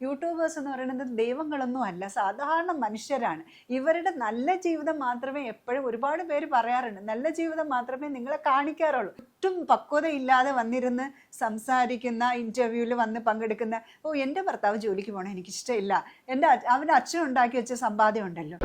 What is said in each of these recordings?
YouTubers എന്ന് പറയുന്നത് ദൈവങ്ങളൊന്നും അല്ല സാധാരണ മനുഷ്യരാണ്. ഇവരുടെ നല്ല ജീവിതം മാത്രമേ എപ്പോഴും ഒരുപാട് പേര് പറയാറുണ്ട് നല്ല ജീവിതം മാത്രമേ നിങ്ങളെ കാണിക്കാറുള്ളൂ. ഒട്ടും പക്വതയില്ലാതെ വന്നിരുന്ന് സംസാരിക്കുന്ന ഇന്റർവ്യൂവിൽ വന്ന് പങ്കെടുക്കുന്ന ഓ എന്റെ ഭർത്താവ് ജോലിക്ക് പോകണം എനിക്കിഷ്ടമില്ല. എന്റെ അവന്റെ അച്ഛൻ ഉണ്ടാക്കി വെച്ച സമ്പാദ്യം ഉണ്ടല്ലോ.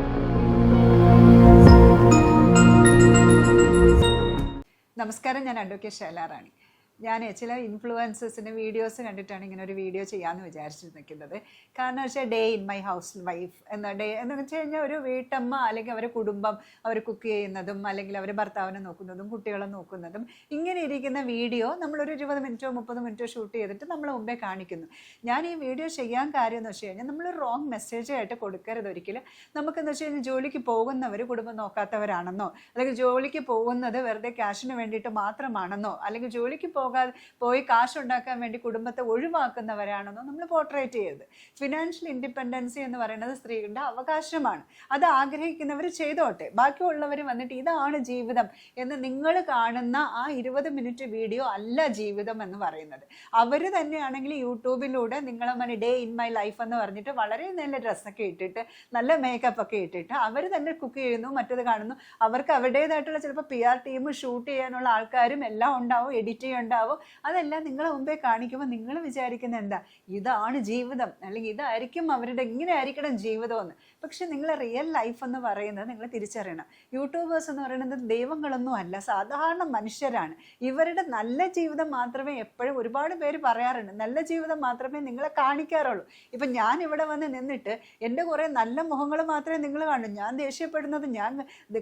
നമസ്കാരം ഞാൻ അഡ്വക്കേറ്റ് ശൈലാറാണി ഞാൻ ചില ഇൻഫ്ലുവൻസേഴ്സിന്റെ വീഡിയോസ് കണ്ടിട്ടാണ് ഇങ്ങനെ ഒരു വീഡിയോ ചെയ്യാമെന്ന് വിചാരിച്ചു നിൽക്കുന്നത്. കാരണം വെച്ചാൽ day in my house wife എന്ന ഡേ എന്ന് വെച്ച് കഴിഞ്ഞാൽ ഒരു വീട്ടമ്മ അല്ലെങ്കിൽ അവരുടെ കുടുംബം അവർ കുക്ക് ചെയ്യുന്നതും അല്ലെങ്കിൽ അവർ ഭർത്താവിനെ നോക്കുന്നതും കുട്ടികളെ നോക്കുന്നതും ഇങ്ങനെ ഇരിക്കുന്ന വീഡിയോ നമ്മളൊരു ഇരുപത് മിനിറ്റോ മുപ്പത് മിനിറ്റോ ഷൂട്ട് ചെയ്തിട്ട് നമ്മൾ മുമ്പേ കാണിക്കുന്നു. ഞാൻ ഈ വീഡിയോ ചെയ്യാൻ കാര്യം എന്ന് വെച്ച് കഴിഞ്ഞാൽ നമ്മൾ റോങ് മെസ്സേജ് ആയിട്ട് കൊടുക്കരുത് ഒരിക്കലും. നമുക്കെന്ന് വെച്ച് കഴിഞ്ഞാൽ ജോലിക്ക് പോകുന്നവർ കുടുംബം നോക്കാത്തവരാണെന്നോ അല്ലെങ്കിൽ ജോലിക്ക് പോകുന്നത് വെറുതെ ക്യാഷിന് വേണ്ടിയിട്ട് മാത്രമാണെന്നോ അല്ലെങ്കിൽ ജോലിക്ക് പോകാതെ പോയി കാശ് ഉണ്ടാക്കാൻ വേണ്ടി കുടുംബത്തെ ഒഴിവാക്കുന്നവരാണെന്നോ നമ്മൾ പോർട്രേറ്റ് ചെയ്യരുത്. ഫിനാൻഷ്യൽ ഇൻഡിപെൻഡൻസി എന്ന് പറയുന്നത് സ്ത്രീകളുടെ അവകാശമാണ്. അത് ആഗ്രഹിക്കുന്നവർ ചെയ്തോട്ടെ. ബാക്കിയുള്ളവർ വന്നിട്ട് ഇതാണ് ജീവിതം എന്ന് നിങ്ങൾ കാണുന്ന ആ ഇരുപത് മിനിറ്റ് വീഡിയോ അല്ല ജീവിതം എന്ന് പറയുന്നത്. അവർ തന്നെയാണെങ്കിൽ യൂട്യൂബിലൂടെ നിങ്ങളെ money day in my life എന്ന് പറഞ്ഞിട്ട് വളരെ നല്ല ഡ്രസ്സൊക്കെ ഇട്ടിട്ട് നല്ല മേക്കപ്പ് ഒക്കെ ഇട്ടിട്ട് അവർ തന്നെ കുക്ക് ചെയ്യുന്നു മറ്റത് കാണുന്നു. അവർക്ക് അവരുടേതായിട്ടുള്ള ചിലപ്പോൾ പി ആർ ടീം ഷൂട്ട് ചെയ്യാനുള്ള ആൾക്കാരും എല്ലാം ഉണ്ടാവും എഡിറ്റിംഗ് ഉണ്ടാവും. അതെല്ലാം നിങ്ങളെ മുമ്പേ കാണിക്കുമ്പോൾ നിങ്ങൾ വിചാരിക്കുന്ന എന്താ? ഇതാണ് ജീവിതം. അല്ലെങ്കിൽ ഇതായിരിക്കും അവരുടെ ഇങ്ങനെ ആയിരിക്കണം ജീവിതം എന്ന് പക്ഷെ നിങ്ങളെ റിയൽ ലൈഫ് എന്ന് പറയുന്നത് നിങ്ങൾ തിരിച്ചറിയണം. യൂട്യൂബേഴ്സ് എന്ന് പറയുന്നത് ദൈവങ്ങളൊന്നും അല്ല. സാധാരണ മനുഷ്യരാണ്. ഇവരുടെ നല്ല ജീവിതം മാത്രമേ എപ്പോഴും ഒരുപാട് പേര് പറയാറുണ്ട്. നല്ല ജീവിതം മാത്രമേ നിങ്ങളെ കാണിക്കാറുള്ളൂ. ഇപ്പം ഞാൻ ഇവിടെ വന്ന് നിന്നിട്ട് എന്റെ കുറേ നല്ല മുഖങ്ങൾ മാത്രമേ നിങ്ങൾ കാണൂ. ഞാൻ ദേഷ്യപ്പെടുന്നതും ഞാൻ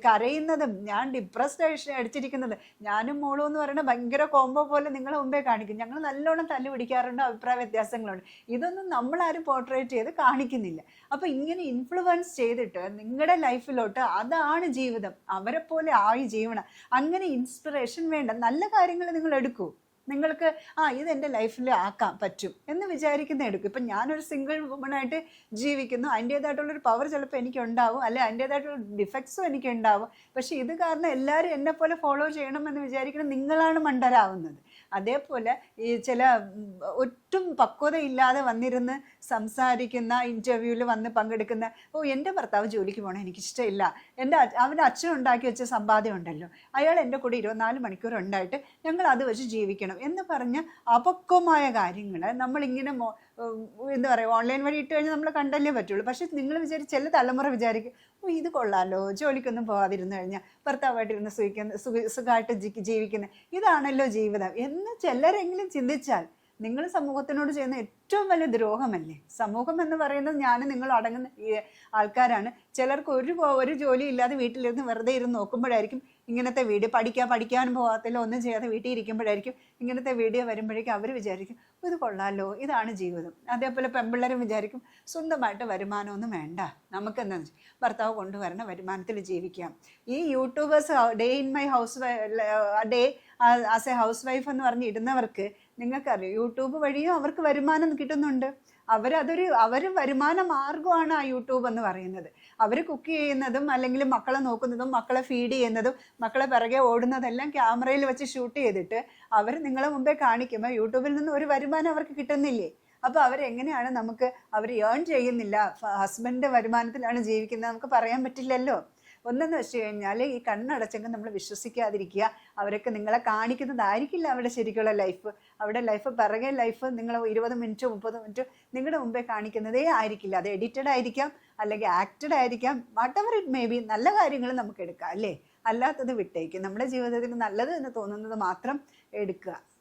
കരയുന്നതും ഞാൻ ഡിപ്രസ്ഡ് അടിച്ചിരിക്കുന്നത് ഞാനും മോളും എന്ന് പറയുന്നത് ഭയങ്കര കോംബോ പോലെ നിങ്ങളെ മുമ്പേ കാണിക്കും. ഞങ്ങൾ നല്ലോണം തല്ലു പിടിക്കാറുണ്ട് അഭിപ്രായ വ്യത്യാസങ്ങളുണ്ട്. ഇതൊന്നും നമ്മളാരും പോർട്രേറ്റ് ചെയ്ത് കാണിക്കുന്നില്ല. അപ്പോൾ ഇങ്ങനെ ഇൻഫ്ലുവൻസ് ചെയ്തിട്ട് നിങ്ങളുടെ ലൈഫിലോട്ട് അതാണ് ജീവിതം. അവരെ പോലെ ആയി ജീവണം അങ്ങനെ ഇൻസ്പിറേഷൻ വേണ്ട. നല്ല കാര്യങ്ങൾ നിങ്ങൾ എടുക്കൂ. നിങ്ങൾക്ക് ആ ഇത് എന്റെ ലൈഫിൽ ആക്കാൻ പറ്റും എന്ന് വിചാരിക്കുന്ന എടുക്കും. ഇപ്പം ഞാനൊരു സിംഗിൾ വുമണായിട്ട് ജീവിക്കുന്നു. അതിന്റേതായിട്ടുള്ളൊരു പവർ ചിലപ്പോൾ എനിക്ക് ഉണ്ടാവും അല്ലെ അതിന്റേതായിട്ടുള്ള ഡിഫക്ട്സും എനിക്ക് ഉണ്ടാവും പക്ഷേ ഇത് കാരണം എല്ലാവരും എന്നെ പോലെ ഫോളോ ചെയ്യണം എന്ന് വിചാരിക്കണം നിങ്ങളാണ് മണ്ടരാവുന്നത്. അതേപോലെ ഈ ചില ഒട്ടും പക്വതയില്ലാതെ വന്നിരുന്ന് സംസാരിക്കുന്ന ഇന്റർവ്യൂവിൽ വന്ന് പങ്കെടുക്കുന്ന ഓ എന്റെ ഭർത്താവ് ജോലിക്ക് പോകണം എനിക്കിഷ്ടമില്ല. എന്റെ അവന്റെ അച്ഛൻ ഉണ്ടാക്കി വെച്ച സമ്പാദ്യം ഉണ്ടല്ലോ. അയാൾ എന്റെ കൂടെ ഇരുപത്തിനാല് മണിക്കൂർ ഉണ്ടായിട്ട് ഞങ്ങൾ അത് വെച്ച് ജീവിക്കണം എന്ന് പറഞ്ഞ അപക്വമായ കാര്യങ്ങൾ നമ്മളിങ്ങനെ എന്താ പറയുക ഓൺലൈൻ വഴി ഇട്ട് കഴിഞ്ഞാൽ നമ്മൾ കണ്ടല്ലേ പറ്റുള്ളൂ. പക്ഷേ നിങ്ങൾ വിചാരിച്ച് ചില തലമുറ വിചാരിക്കും ഓ ഇത് കൊള്ളാമല്ലോ ജോലിക്കൊന്നും പോകാതിരുന്നു കഴിഞ്ഞാൽ ഭർത്താവായിട്ടിരുന്ന് സുഖിക്കുന്ന സുഖ സുഖമായിട്ട് ജീവിക്കുന്നത് ജീവിക്കുന്ന. ഇതാണല്ലോ ജീവിതം. എന്ന് ചിലരെങ്കിലും ചിന്തിച്ചാൽ നിങ്ങൾ സമൂഹത്തിനോട് ചെയ്യുന്ന ഏറ്റവും വലിയ ദ്രോഹമല്ലേ? സമൂഹം എന്ന് പറയുന്നത് ഞാൻ നിങ്ങൾ അടങ്ങുന്ന ആൾക്കാരാണ്. ചിലർക്ക് ഒരു ഒരു ജോലി ഇല്ലാതെ വീട്ടിലിരുന്ന് വെറുതെ ഇരുന്ന് നോക്കുമ്പോഴായിരിക്കും ഇങ്ങനത്തെ വീഡിയോ പഠിക്കാൻ പഠിക്കാനും പോകാത്തില്ല ഒന്നും ചെയ്യാതെ വീട്ടിൽ ഇരിക്കുമ്പോഴായിരിക്കും ഇങ്ങനത്തെ വീഡിയോ വരുമ്പോഴേക്കും അവർ വിചാരിക്കും ഇത് കൊള്ളാമല്ലോ ഇതാണ് ജീവിതം. അതേപോലെ പെമ്പിള്ളേരും വിചാരിക്കും സ്വന്തമായിട്ട് വരുമാനമൊന്നും വേണ്ട. നമുക്ക് എന്താ ഭർത്താവ് കൊണ്ടുവരണ വരുമാനത്തിൽ ജീവിക്കാം. ഈ YouTubers day in my house day as a housewife എന്ന് പറഞ്ഞ് ഇടുന്നവർക്ക് നിങ്ങൾക്കറിയാം? യൂട്യൂബ് വഴിയും അവർക്ക് വരുമാനം കിട്ടുന്നുണ്ട്. അവരതൊരു അവർ വരുമാന മാർഗമാണ് ആ യൂട്യൂബ് എന്ന് പറയുന്നത്. അവർ കുക്ക് ചെയ്യുന്നതും അല്ലെങ്കിൽ മക്കളെ നോക്കുന്നതും മക്കളെ ഫീഡ് ചെയ്യുന്നതും മക്കളെ പിറകെ ഓടുന്നതെല്ലാം ക്യാമറയിൽ വെച്ച് ഷൂട്ട് ചെയ്തിട്ട് അവർ നിങ്ങളെ മുമ്പേ കാണിക്കുമ്പോൾ യൂട്യൂബിൽ നിന്ന് ഒരു വരുമാനം അവർക്ക് കിട്ടുന്നില്ലേ? അപ്പോൾ അവരെങ്ങനെയാണ് നമുക്ക് അവർ ഏൺ ചെയ്യുന്നില്ല. ഹസ്ബൻഡിന്റെ വരുമാനത്തിലാണ് ജീവിക്കുന്നത്. നമുക്ക് പറയാൻ പറ്റില്ലല്ലോ. ഒന്നെന്ന് വെച്ച് കഴിഞ്ഞാൽ ഈ കണ്ണടച്ചെങ്കിൽ നമ്മൾ വിശ്വസിക്കാതിരിക്കുക. അവരൊക്കെ നിങ്ങളെ കാണിക്കുന്നതായിരിക്കില്ല അവരുടെ ശരിക്കുള്ള ലൈഫ്. അവരുടെ ലൈഫ് പിറകെ ലൈഫ് നിങ്ങൾ ഇരുപത് മിനിറ്റ് മുപ്പത് മിനിറ്റ് നിങ്ങളുടെ മുമ്പേ കാണിക്കുന്നതേ ആയിരിക്കില്ല. അത് എഡിറ്റഡ് ആയിരിക്കാം അല്ലെങ്കിൽ ആക്റ്റഡ് ആയിരിക്കാം. Whatever it may be നല്ല കാര്യങ്ങൾ നമുക്ക് എടുക്കാം അല്ലേ? അല്ലാത്തത് വിട്ടേക്കും. നമ്മുടെ ജീവിതത്തിൽ നല്ലത് എന്ന് തോന്നുന്നത് മാത്രം എടുക്കുക.